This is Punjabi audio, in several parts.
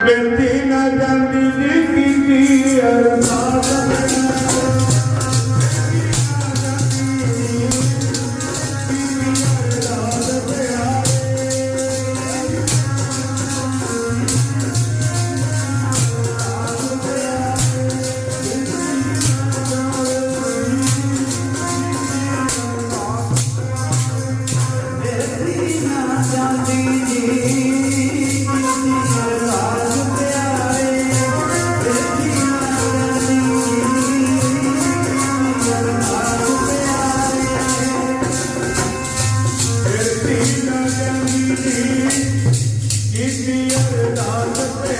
ਬੇਟੀ ਨਾ ਜਾਂਦੀ ਜੀ ਕੀਤੀ ਅਰਦਾਸ ਬੇਟੀ ਅਰਦਾਸ ਪਿਆਰ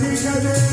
dedica